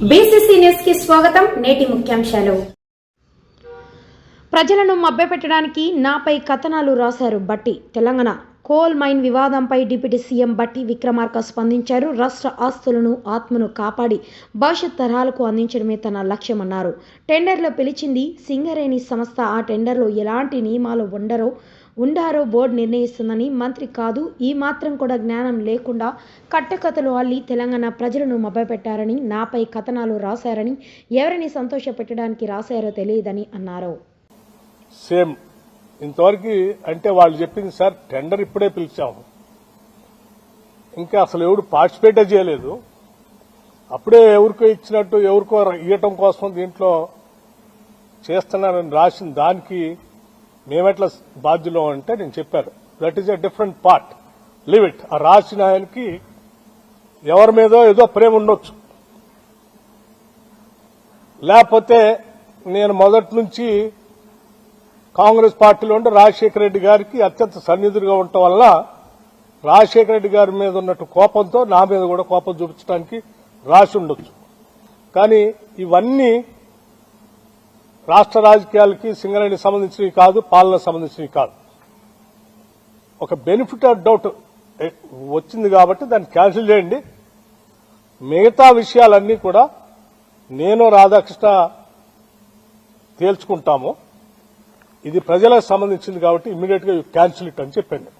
కి స్వాగతం నేటి ముఖ్యాంశాలు. ప్రజలను మభ్యపెట్టడానికి నాపై కథనాలు రాశారు బట్టి. తెలంగాణ కోల్ మైన్ వివాదంపై డిప్యూటీ సీఎం బట్టి విక్రమార్క స్పందించారు. రాష్ట్ర ఆస్తులను ఆత్మను కాపాడి భవిష్యత్ తరాలకు అందించడమే తన లక్ష్యమన్నారు. టెండర్లో పిలిచింది సింగరేణి సంస్థ. ఆ టెండర్లో ఎలాంటి నియమాలు ఉండరో ఉండారో బోర్డు నిర్ణయిస్తుందని మంత్రి కాదు ఈ మాత్రం కూడా జ్ఞానం లేకుండా కట్టకథలు అల్లి తెలంగాణ ప్రజలను మభ్యపెట్టారని నాపై కథనాలు రాశారని ఎవరిని సంతోషపెట్టడానికి రాశారో తెలియదని అన్నారు. సేమ్. ఇంతవరకు అంటే వాళ్ళు చెప్పింది సార్ టెండర్ ఇప్పుడే పిలిచాము. ఇంకా అసలు ఎవడు పార్టిసిపేటే చేయలేదు. అప్పుడే ఎవరికో ఇచ్చినట్టు ఎవరికో ఇవ్వటం కోసం దీంట్లో చేస్తున్నారని రాసిన దానికి మేమెట్లా బాధ్యులం అంటే నేను చెప్పాను. That is a different part leave it ఆ రాసిన ఆయనకి ఎవరి మీదో ఏదో ప్రేమ ఉండొచ్చు. లేకపోతే నేను మొదటి నుంచి కాంగ్రెస్ పార్టీలో ఉండి రాజశేఖర రెడ్డి గారికి అత్యంత సన్నిధులుగా ఉండటం వల్ల రాజశేఖర రెడ్డి గారి మీద ఉన్నట్టు కోపంతో నా మీద కూడా కోపం చూపించడానికి రాసి ఉండొచ్చు. కానీ ఇవన్నీ రాష్ట్ర రాజకీయాలకి సింగరేణికి సంబంధించినవి కాదు పాలనకు సంబంధించినవి కాదు. ఒక బెనిఫిట్ ఆఫ్ డౌట్ వచ్చింది కాబట్టి దాన్ని క్యాన్సిల్ చేయండి. మిగతా విషయాలన్నీ కూడా నేను రాధాకృష్ణ తేల్చుకుంటాము. ఇది ప్రజలకు సంబంధించింది కాబట్టి ఇమ్మీడియట్గా క్యాన్సిల్ ఇట్ అని చెప్పండి.